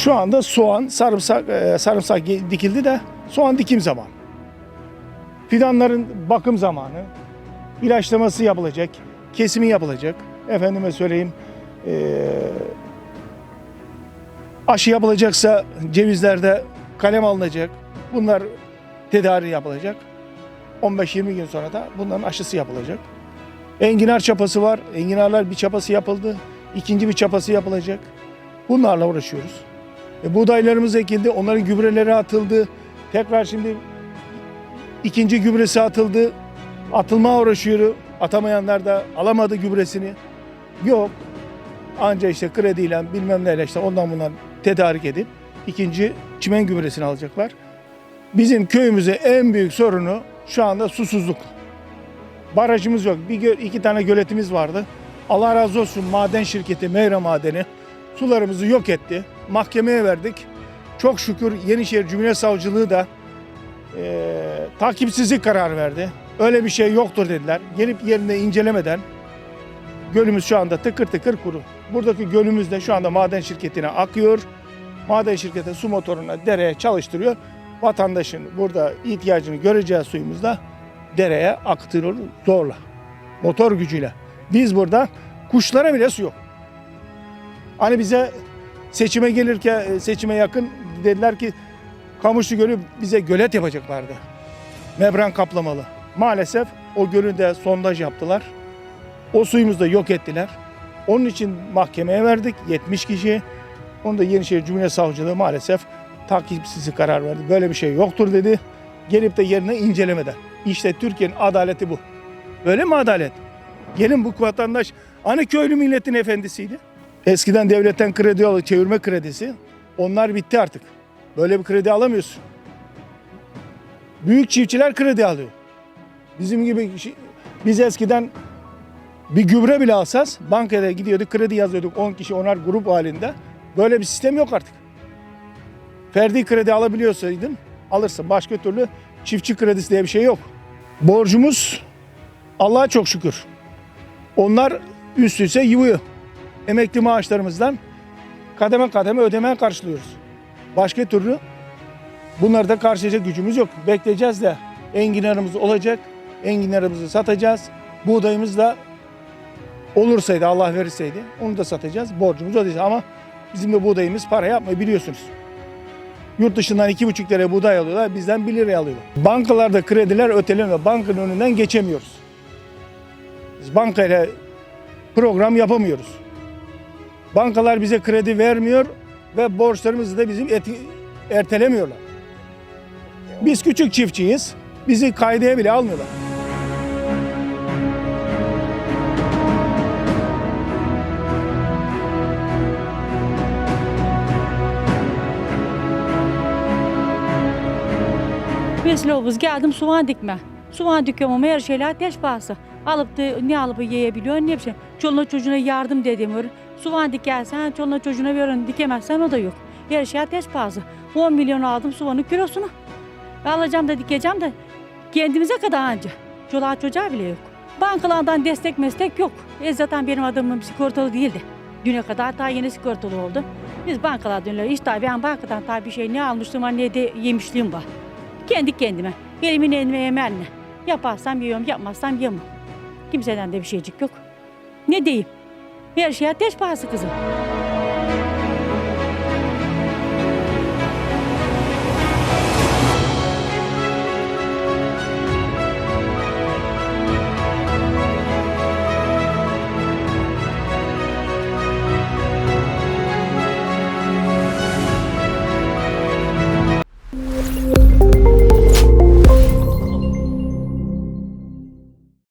Şu anda soğan, sarımsak, e, sarımsak dikildi de soğan dikim zamanı. Fidanların bakım zamanı, ilaçlaması yapılacak, kesimi yapılacak. Efendime söyleyeyim, e, aşı yapılacaksa cevizlerde kalem alınacak. Bunlar tedarik yapılacak. 15-20 gün sonra da bunların aşısı yapılacak. Enginar çapası var. Enginarlar bir çapası yapıldı. İkinci bir çapası yapılacak. Bunlarla uğraşıyoruz. E, buğdaylarımız ekildi. Onların gübreleri atıldı. Tekrar şimdi ikinci gübresi atıldı. Atılmaya uğraşıyor. Atamayanlar da alamadı gübresini. Yok. Anca işte krediyle bilmem neyle işte ondan bundan tedarik edip ikinci çimen gübresini alacaklar. Bizim köyümüzün en büyük sorunu şu anda susuzluk. Barajımız yok. Bir iki tane göletimiz vardı. Allah razı olsun maden şirketi Meyra Madeni sularımızı yok etti. Mahkemeye verdik. Çok şükür Yenişehir Cumhuriyet Savcılığı da eee takipsizlik kararı verdi. Öyle bir şey yoktur dediler. Gelip yerinde incelemeden gölümüz şu anda tıkır tıkır kuru. Buradaki gölümüz de şu anda maden şirketine akıyor. Maden şirketi su motoruna dereye çalıştırıyor. Vatandaşın burada ihtiyacını göreceği suyumuz da dereye aktırıyor zorla. Motor gücüyle. Biz burada kuşlara bile su yok. Hani bize seçime gelirken e, seçime yakın dediler ki Kamışlı Gölü bize gölet yapacaklardı. Membran kaplamalı. Maalesef o gölü de sondaj yaptılar. O suyumuzu da yok ettiler. Onun için mahkemeye verdik 70 kişi. Onu da Yenişehir Cumhuriyet Savcılığı maalesef takipsizlik karar verdi. Böyle bir şey yoktur dedi. Gelip de yerine incelemeden. İşte Türkiye'nin adaleti bu. Böyle mi adalet? Gelin bu vatandaş hani köylü milletin efendisiydi. Eskiden devletten kredi alıyor, çevirme kredisi. Onlar bitti artık. Böyle bir kredi alamıyorsun. Büyük çiftçiler kredi alıyor. Bizim gibi kişi- biz eskiden bir gübre bile alsaz bankaya gidiyorduk kredi yazıyorduk 10 kişi onar grup halinde. Böyle bir sistem yok artık. Ferdi kredi alabiliyorsaydın alırsın. Başka türlü çiftçi kredisi diye bir şey yok. Borcumuz Allah'a çok şükür. Onlar üst üste. Emekli maaşlarımızdan kademe kademe ödemeye karşılıyoruz. Başka türlü bunları da karşılayacak gücümüz yok. Bekleyeceğiz de enginarımız olacak. Enginarımızı satacağız. Buğdayımız da olursaydı Allah verirseydi onu da satacağız. Borcumuzu ödeyeceğiz ama bizim de buğdayımız para yapmıyor biliyorsunuz. Yurt dışından iki buçuk liraya buğday alıyorlar, bizden 1 liraya alıyorlar. Bankalarda krediler öteleniyor. Bankanın önünden geçemiyoruz. Biz bankayla program yapamıyoruz. Bankalar bize kredi vermiyor ve borçlarımızı da bizim eti- ertelemiyorlar. Biz küçük çiftçiyiz. Bizi kaydeye bile almıyorlar. Mesleğimiz geldim soğan dikme. Soğan dikiyorum ama her şeyler teş pahası. Alıp da ne alıp yiyebiliyor ne bir şey. Çoluğuna çocuğuna yardım dediğim var. Soğan dikersen çoluğuna çocuğuna verin dikemezsen o da yok. Her şey teş pahası. 10 milyon aldım soğanın kilosunu. Alacağım da dikeceğim de kendimize kadar anca. Çoluğa çocuğa bile yok. Bankalardan destek meslek yok. E zaten benim adamım sigortalı değildi. Düne kadar daha yeni sigortalı oldu. Biz bankalardan öyle işte ben bankadan tabii bir şey ne almıştım ne de yemişliğim var. Kendi kendime. Elimin elime yemeğine. Yaparsam yiyorum, yapmazsam yemem. Kimseden de bir şeycik yok. Ne diyeyim? Her şey ateş pahası kızım.